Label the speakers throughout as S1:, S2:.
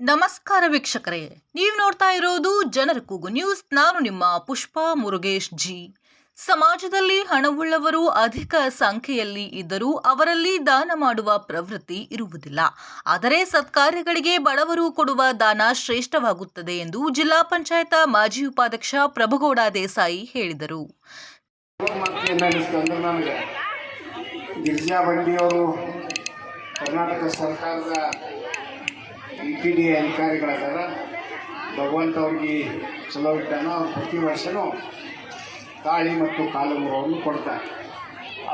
S1: ನಮಸ್ಕಾರ ವೀಕ್ಷಕರೇ, ನೀವು ನೋಡ್ತಾ ಇರೋದು ಜನರ ಕೂಗು ನ್ಯೂಸ್. ನಾನು ನಿಮ್ಮ ಪುಷ್ಪಾ ಮುರುಗೇಶ್ ಜಿ. ಸಮಾಜದಲ್ಲಿ ಹಣವುಳ್ಳವರು ಅಧಿಕ ಸಂಖ್ಯೆಯಲ್ಲಿ ಇದ್ದರೂ ಅವರಲ್ಲಿ ದಾನ ಮಾಡುವ ಪ್ರವೃತ್ತಿ ಇರುವುದಿಲ್ಲ. ಆದರೆ ಸತ್ಕಾರ್ಯಗಳಿಗೆ ಬಡವರು ಕೊಡುವ ದಾನ ಶ್ರೇಷ್ಠವಾಗುತ್ತದೆ ಎಂದು ಜಿಲ್ಲಾ ಪಂಚಾಯತ ಮಾಜಿ ಉಪಾಧ್ಯಕ್ಷ ಪ್ರಭುಗೌಡ ದೇಸಾಯಿ ಹೇಳಿದರು.
S2: ಕರ್ನಾಟಕ ಸರ್ಕಾರದ ಇ ಪಿ ಡಿ ಅಧಿಕಾರಿಗಳಾದಾರ ಭಗವಂತ ಅವ್ರಿಗೆ ಚಲೋ ಇಟ್ಟಾನ, ಅವ್ರು ಪ್ರತಿ ವರ್ಷವೂ ತಾಳಿ ಮತ್ತು ಕಾಲುಂಗುರವನ್ನು ಕೊಡ್ತಾರೆ.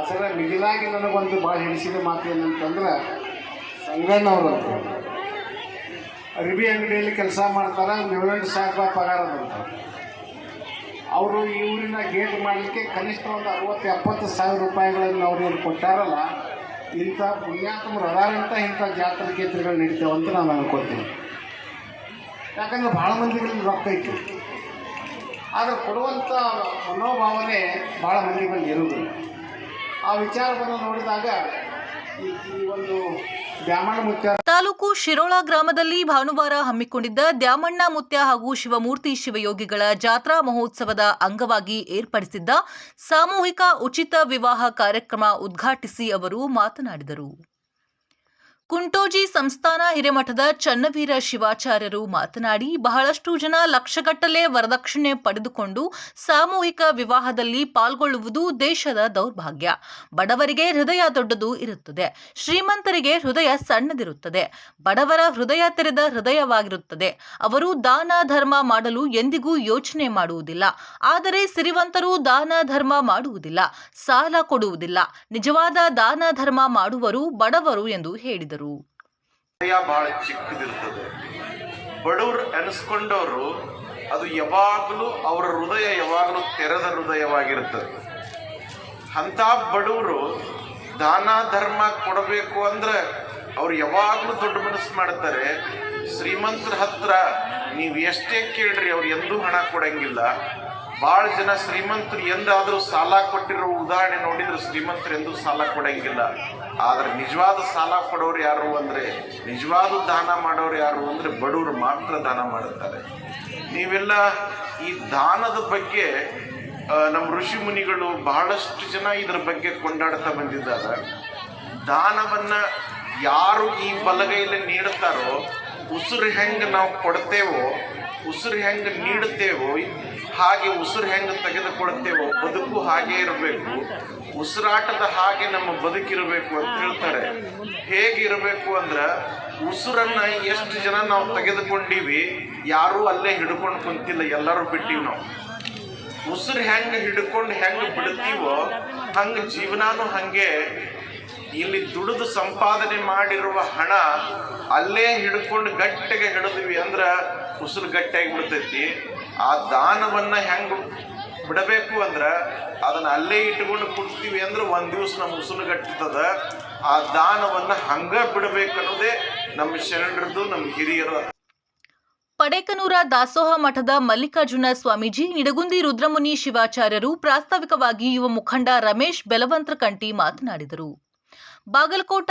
S2: ಅದರ ಮಿಗಿಲಾಗಿ ನನಗೊಂದು ಭಾಳ ಹಿಡಿಸಿದ ಮಾತು ಏನಂತಂದ್ರೆ ಸಂಗಣ್ಣವರು ಅಂತ. ಅರಿವಿ ಅಂಗಡಿಯಲ್ಲಿ ಕೆಲಸ ಮಾಡ್ತಾರೆ ಏಳೆಂಟು ಸಾವಿರ ಪಗಾರ ಬರ್ತಾರೆ ಅವರು ಈ ಊರಿನ ಗೇಟ್ ಮಾಡಲಿಕ್ಕೆ ಕನಿಷ್ಠ ಒಂದು ಅರವತ್ತು ಎಪ್ಪತ್ತು ಸಾವಿರ ರೂಪಾಯಿಗಳನ್ನು ಅವ್ರು ಏನು ಕೊಟ್ಟಾರಲ್ಲ ಇಂಥ ಪುಣ್ಯಾತ್ಮರು ಅದಾರಂತ ಇಂಥ ಜಾತ್ರೆ ಕೇಂದ್ರಗಳು ನಡೀತಾವೆ ಅಂತ ನಾನು ಅನ್ಕೋತೀನಿ ಯಾಕಂದ್ರೆ ಭಾಳ ಮಂದಿಗಳಲ್ಲಿ ರೊಕ್ಕ ಐತಿ. ಆದರೆ ಕೊಡುವಂಥ ಮನೋಭಾವನೆ ಭಾಳ ಮಂದಿಗಳಲ್ಲಿ ಇರುವುದಿಲ್ಲ. ಆ ವಿಚಾರವನ್ನು ನೋಡಿದಾಗ
S1: ತಾಲೂಕು ಶಿರೋಳ ಗ್ರಾಮದಲ್ಲಿ ಭಾನುವಾರ ಹಮ್ಮಿಕೊಂಡಿದ್ದ ದ್ಯಾಮಣ್ಣ ಮುತ್ಯ ಹಾಗೂ ಶಿವಮೂರ್ತಿ ಶಿವಯೋಗಿಗಳ ಜಾತ್ರಾ ಮಹೋತ್ಸವದ ಅಂಗವಾಗಿ ಏರ್ಪಡಿಸಿದ್ದ ಸಾಮೂಹಿಕ ಉಚಿತ ವಿವಾಹ ಕಾರ್ಯಕ್ರಮ ಉದ್ಘಾಟಿಸಿ ಅವರು ಮಾತನಾಡಿದರು. ಕುಂಟೋಜಿ ಸಂಸ್ಥಾನ ಹಿರೇಮಠದ ಚನ್ನವೀರ ಶಿವಾಚಾರ್ಯರು ಮಾತನಾಡಿ, ಬಹಳಷ್ಟು ಜನ ಲಕ್ಷಗಟ್ಟಲೆ ವರದಕ್ಷಿಣೆ ಪಡೆದುಕೊಂಡು ಸಾಮೂಹಿಕ ವಿವಾಹದಲ್ಲಿ ಪಾಲ್ಗೊಳ್ಳುವುದು ದೇಶದ ದೌರ್ಭಾಗ್ಯ. ಬಡವರಿಗೆ ಹೃದಯ ದೊಡ್ಡದು ಇರುತ್ತದೆ. ಶ್ರೀಮಂತರಿಗೆ ಹೃದಯ ಸಣ್ಣದಿರುತ್ತದೆ. ಬಡವರ ಹೃದಯ ತೆರೆದ ಹೃದಯವಾಗಿರುತ್ತದೆ. ಅವರು ದಾನ ಧರ್ಮ ಮಾಡಲು ಎಂದಿಗೂ ಯೋಚನೆ ಮಾಡುವುದಿಲ್ಲ. ಆದರೆ ಸಿರಿವಂತರು ದಾನ ಧರ್ಮ ಮಾಡುವುದಿಲ್ಲ. ಸಾಲ ಕೊಡುವುದಿಲ್ಲ. ನಿಜವಾದ ದಾನ ಧರ್ಮ ಮಾಡುವರು ಬಡವರು ಎಂದು ಹೇಳಿದರು.
S3: ಹೃದಯ ಬಹಳ ಚಿಕ್ಕದಿರ್ತದೆ. ಬಡವರು ಅನಿಸ್ಕೊಂಡವರು ಅದು ಯಾವಾಗಲೂ ಅವರ ಹೃದಯ ಯಾವಾಗಲೂ ತೆರೆದ ಹೃದಯವಾಗಿರ್ತದೆ ಅಂಥ ಬಡವರು ದಾನ ಧರ್ಮ ಕೊಡಬೇಕು ಅಂದ್ರೆ ಅವ್ರು ಯಾವಾಗಲೂ ದೊಡ್ಡ ಮನಸ್ಸು ಮಾಡ್ತಾರೆ. ಶ್ರೀಮಂತರ ಹತ್ರ ನೀವು ಎಷ್ಟೇ ಕೇಳ್ರಿ ಅವ್ರು ಎಂದೂ ಹಣ ಕೊಡಂಗಿಲ್ಲ. ಭಾಳ ಜನ ಶ್ರೀಮಂತರು ಎಂದಾದರೂ ಸಾಲ ಕೊಟ್ಟಿರೋ ಉದಾಹರಣೆ ನೋಡಿದ್ರೆ ಶ್ರೀಮಂತರು ಎಂದೂ ಸಾಲ ಕೊಡಂಗಿಲ್ಲ. ಆದ್ರೆ ನಿಜವಾದ ಸಾಲ ಕೊಡೋರು ಯಾರು ಅಂದರೆ, ನಿಜವಾದ ದಾನ ಮಾಡೋರು ಯಾರು ಅಂದರೆ ಬಡವರು ಮಾತ್ರ ದಾನ ಮಾಡುತ್ತಾರೆ. ನೀವೆಲ್ಲ ಈ ದಾನದ ಬಗ್ಗೆ ನಮ್ಮ ಋಷಿ ಮುನಿಗಳು ಬಹಳಷ್ಟು ಜನ ಇದ್ರ ಬಗ್ಗೆ ಕೊಂಡಾಡ್ತಾ ಬಂದಿದ್ದಾರೆ. ದಾನವನ್ನು ಯಾರು ಈ ಬಲಗೈಯಲ್ಲಿ ನೀಡುತ್ತಾರೋ, ಉಸಿರು ಹೆಂಗೆ ನಾವು ಕೊಡ್ತೇವೋ, ಉಸಿರು ಹೆಂಗೆ ನೀಡುತ್ತೇವೋ ಹಾಗೆ ಉಸಿರು ಹೆಂಗೆ ತೆಗೆದುಕೊಳ್ತೇವೋ ಬದುಕು ಹಾಗೆ ಇರಬೇಕು. ಉಸಿರಾಟದ ಹಾಗೆ ನಮ್ಮ ಬದುಕಿರಬೇಕು ಅಂತ ಹೇಳ್ತಾರೆ. ಹೇಗಿರಬೇಕು ಅಂದ್ರೆ ಉಸಿರನ್ನ ಎಷ್ಟು ಜನ ನಾವು ತೆಗೆದುಕೊಂಡಿವಿ ಯಾರೂ ಅಲ್ಲೇ ಹಿಡ್ಕೊಂಡು ಕುಂತಿಲ್ಲ, ಎಲ್ಲರೂ ಬಿಟ್ಟಿವಿ ನಾವು. ಉಸಿರು ಹೆಂಗೆ ಹಿಡ್ಕೊಂಡು ಹೆಂಗೆ ಬಿಡ್ತೀವೋ ಹಂಗೆ ಜೀವನಾನು ಹಂಗೆ. ಇಲ್ಲಿ ದುಡಿದು ಸಂಪಾದನೆ ಮಾಡಿರುವ ಹಣ ಅಲ್ಲೇ ಹಿಡ್ಕೊಂಡು ಗಟ್ಟಿಗೆ ಹಿಡಿದ್ವಿ ಅಂದ್ರೆ ಉಸಿರು ಗಟ್ಟಿಯಾಗಿ ಬಿಡ್ತೈತಿ. ಆ ದಾನವನ್ನ ಹೆಂಗೆ ಬಿಡಬೇಕು ಅಂದ್ರೆ ಅದನ್ನ ಅಲ್ಲೇ ಇಟ್ಕೊಂಡು ಕುಡ್ತೀವಿ ಅಂದ್ರೆ ಒಂದು ದಿವಸ ನಮ್ಮ ಉಸಿರು ಗಟ್ಟಿತದ ಆ ದಾನವನ್ನ ಹಂಗ ಬಿಡಬೇಕು ಅನ್ನೋದೇ ನಮ್ಮ ಶರಣರದು ನಮ್ಮ ಹಿರಿಯರ.
S1: ಪಡೇಕನೂರ ದಾಸೋಹ ಮಠದ ಮಲ್ಲಿಕಾರ್ಜುನ ಸ್ವಾಮೀಜಿ, ನಿಡಗುಂದಿ ರುದ್ರಮುನಿ ಶಿವಾಚಾರ್ಯರು ಪ್ರಾಸ್ತಾವಿಕವಾಗಿ ಯುವ ಮುಖಂಡ ರಮೇಶ್ ಬೆಲವಂತ್ರಕಂಟಿ ಮಾತನಾಡಿದರು. ಬಾಗಲಕೋಟ,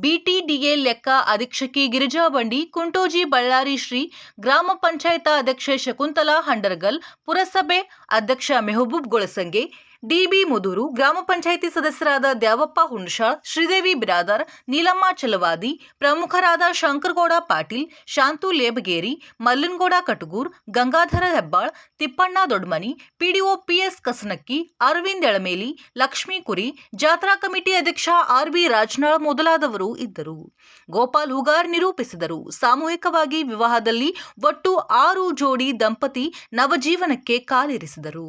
S1: ಬಿಟಿಡಿಎ ಲೆಕ್ಕ ಅಧೀಕ್ಷಕಿ ಗಿರಿಜಾ ಬಂಡಿ, ಕುಂಟೋಜಿ ಬಳ್ಳಾರಿ ಶ್ರೀ ಗ್ರಾಮ ಪಂಚಾಯತ ಅಧ್ಯಕ್ಷೆ ಶಕುಂತಲಾ ಹಂಡರ್ಗಲ್, ಪುರಸಭೆ ಅಧ್ಯಕ್ಷ ಮೆಹಬೂಬ್ ಗೊಳಸಂಗೆ ಡಿಬಿ ಮುದೂರು ಗ್ರಾಮ ಪಂಚಾಯಿತಿ ಸದಸ್ಯರಾದ ದ್ಯಾವಪ್ಪ ಹುಣಶಾಳ್ ಶ್ರೀದೇವಿ ಬಿರಾದರ್, ನೀಲಮ್ಮ ಚಲವಾದಿ, ಪ್ರಮುಖರಾದ Shankaragowda Patil, Shantu Lebageri, Mallanagowda Katagur, Gangadhara Hebbal, Tippanna Dodmani, PDO PS Kasanakki, Aravind Elameli, Lakshmi Kuri, Jatra committee ಅಧ್ಯಕ್ಷ ಆರ್ಬಿ ರಾಜನಾಳ್ ಮೊದಲಾದವರು ಇದ್ದರು. ಗೋಪಾಲ್ ಹುಗಾರ್ ನಿರೂಪಿಸಿದರು. ಸಾಮೂಹಿಕವಾಗಿ ವಿವಾಹದಲ್ಲಿ ಒಟ್ಟು ಆರು ಜೋಡಿ ದಂಪತಿ ನವಜೀವನಕ್ಕೆ ಕಾಲಿರಿಸಿದರು.